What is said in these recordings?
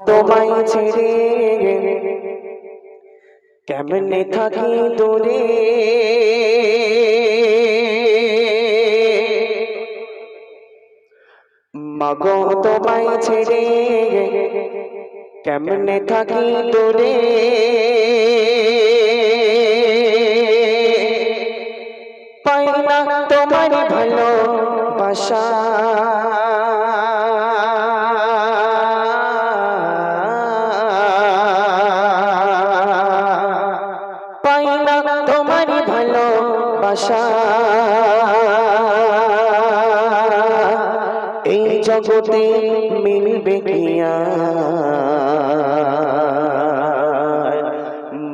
তোমায় ছেড়ে কেমনে থাকি দূরে? মাগো তোমায় ছেড়ে কেমনে থাকি দূরে? পাই না তোমার ভালো বাসা জগতে মিলবে কিয়া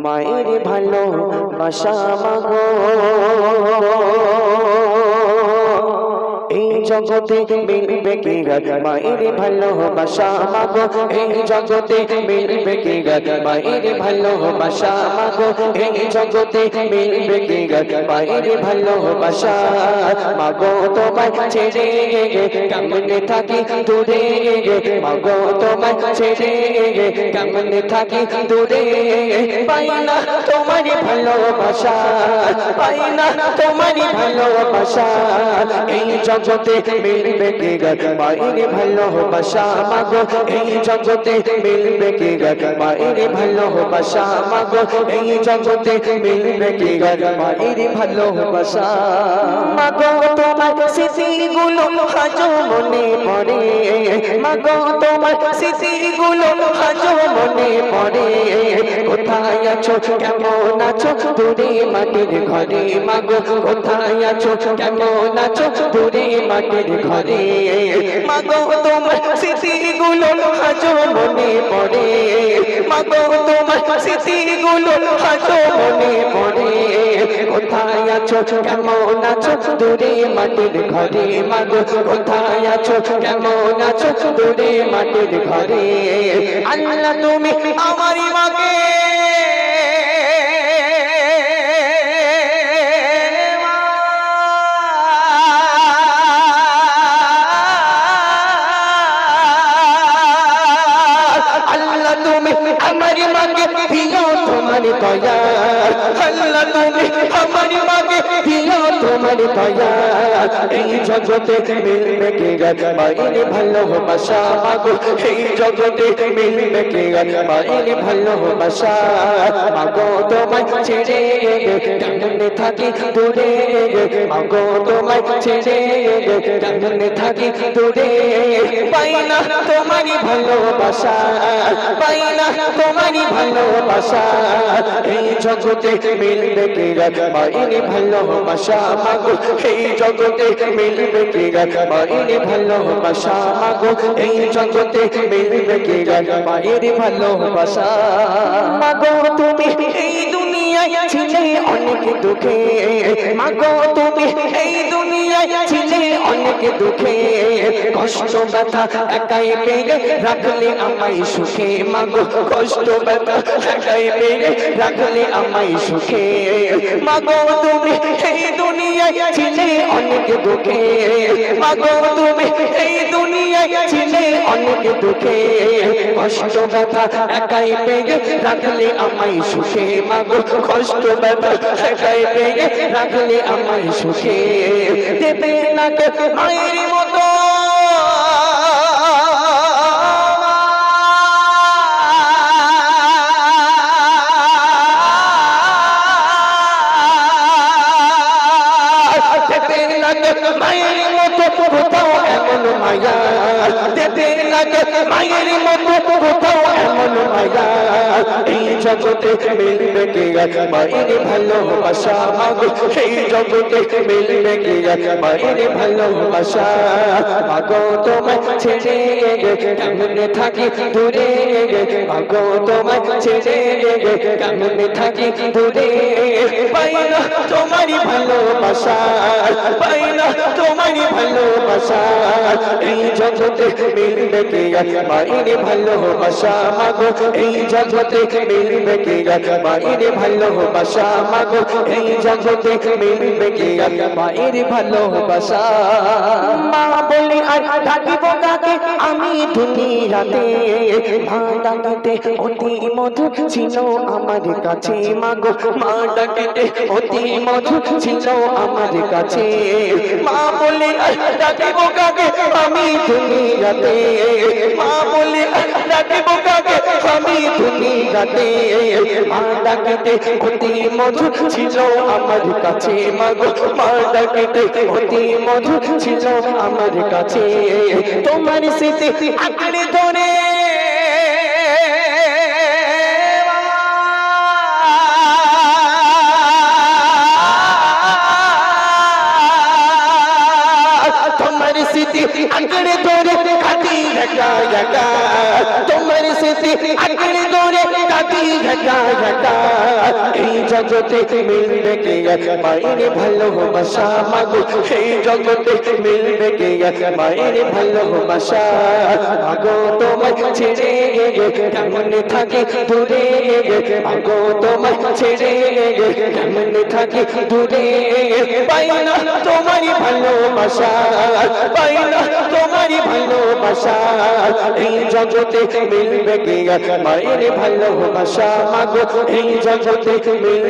মায়ের ভালো বাসা মাগো। এই জগতে মিলবে কি মায়ের ভালোবাসা মাগো। এই জগতে মিলবে কি মায়ের ভালোবাসা মাগো। এই জগতে মিলবে কি মায়ের ভালোবাসা মাগো। তোমায় ছেড়ে কেমনে থাকি দূরে মাগো, তোমায় ছেড়ে কেমনে থাকি দূরে পাই না তোমার ভালোবাসা, পাই না তোমার ভালোবাসা। এই জগতে মিলবে কে গাছ মায়ের ভালোবাসা মাগো। এই জগতে মিলবে কে গাছ মায়ের ভালোবাসা মাগো। এই জগতে মিলবে কে গাছ মায়ের ভালোবাসা মাগো। তোমার স্মৃতিগুলো আজও মনে পড়ে। মাগো, তোমার স্মৃতিগুলো আজও মনে পড়ে। কোথায় আছো? কেমন আছো? দূরে মাটির ঘরে মাগো। কোথায় আছো? কেমন আছো? দূরে মাটির ঘরে। মাগো, তোমার স্মৃতিগুলো আজও মনে পড়ে। মাগো, তোমার স্মৃতিগুলো আজও মনে পড়ে। কোথায় আছো? কেমন আছো? দূরে মাটির ঘরে। মাগো, কোথায় আছো? কেমন আছো? দূরে মাটির ঘরে। আল্লাহ তুমি আমারই মাকে তোমার দয়া আল্লাহ তুমি আমার মাকে দিও তোমার দয়া এই জগতে মিলবে কে গাছ মায়ের ভালোবাসা মাগো এই জগতে মিলবে কে গাছ মায়ের ভালোবাসা মাগো তোমায় ছেড়ে কেমনে থাকি দূরে মাগো তোমায় ছেড়ে কেমনে থাকি দূরে পাই না তোমারই ভালোবাসা পাই না তোমারই ভালোবাসা, এই জগতে মিলবে কে মায়ের ভালোবাসা মাগো এই জগতে মিলবে কে মায়ের ভালোবাসা মাগো এই জগতে মিলবে কে মায়ের ভালোবাসা মাগো তুমি এই দুনিয়ায় ছিলে অনেক দুঃখে। মাগো, তুমি এই দুনিয়ায় ছিলে অনেক দুঃখে, কষ্ট ব্যথা একাই পেয়ে রাখলে আমায় সুখে। মাগো, কষ্ট ব্যথা একাই পেয়ে রাখলে আমায় সুখে। মাগো, তুমি এই দুনিয়ায় ছিলে অনেক দুঃখে। মাগো, তুমি এই দুনিয়ায় ছিলে অনেক দুঃখে। কষ্ট ব্যথা একাই পেয়ে রাখলে আমায় সুখে। মাগো, কষ্ট ব্যথা একাই পেয়ে রাখলে আমায় সুখে। দেবে না তো মায়ের মতো মায়ের মতো কোথাও এমন মায়া। দেবে তো মায়ের মতো কোথাও এমন মায়া এই জগতে মিলবে কে মায়ের ভালোবাসা মাগো সেই জগতে মিলবে কে মায়ের ভালোবাসা মাগো, তোমায় ছেড়ে কেমনে থাকি? দূরে মাগো, তোমায় ছেড়ে কেমনে থাকি? দূরে পাই না তোমারই ভালোবাসা। পাই না তোমারই ভালোবাসা। এই জগতে মিলবে কে মায়ের ভালোবাসা মাগো, এই জগতে মিলবে কি মায়ের ভালোবাসা মাগো, এই জগতে মিলবে কি মায়ের ভালোবাসা মা বলে আর থাকিব কাকে? আমি দুনিয়াতে মা ডাকিতে অতি মধুর ছিল আমার কাছে। মাগো মা ডাকিতে অতি মধুর ছিল আমার কাছে। মা বলে ডাকিব কাকে? আমি দুনিয়াতে মা বলে ডাকিব কাকে? আমি দুনিয়াতে মা ডাকিতে অতি মধুর ছিল আমার কাছে। মাগো মা ডাকিতে অতি মধুর ছিল আমার কাছে। তোমার স্মৃতি আঁকড়ে ধরে। স্মৃতি আঁকড়ে ধরে কাটি একা একা তোমার স্মৃতি আঁকড়ে ধরে কাটি একা এই জগতে মিলবে কে? মায়ের ভালোবাসা মাগো এই জগতে মিলবে কে? মায়ের ভালোবাসা মাগো তোমার ছেড়ে কেমন থাকে দূরে মাগো তোমার ছেড়ে কেমন থাকে দূরে পাই না তোমারই ভালোবাসা পাই না তোমারই ভালোবাসা, এই জগতে মিলবে কে? মায়ের ভালোবাসা মাগো, এই জগতে মিলবে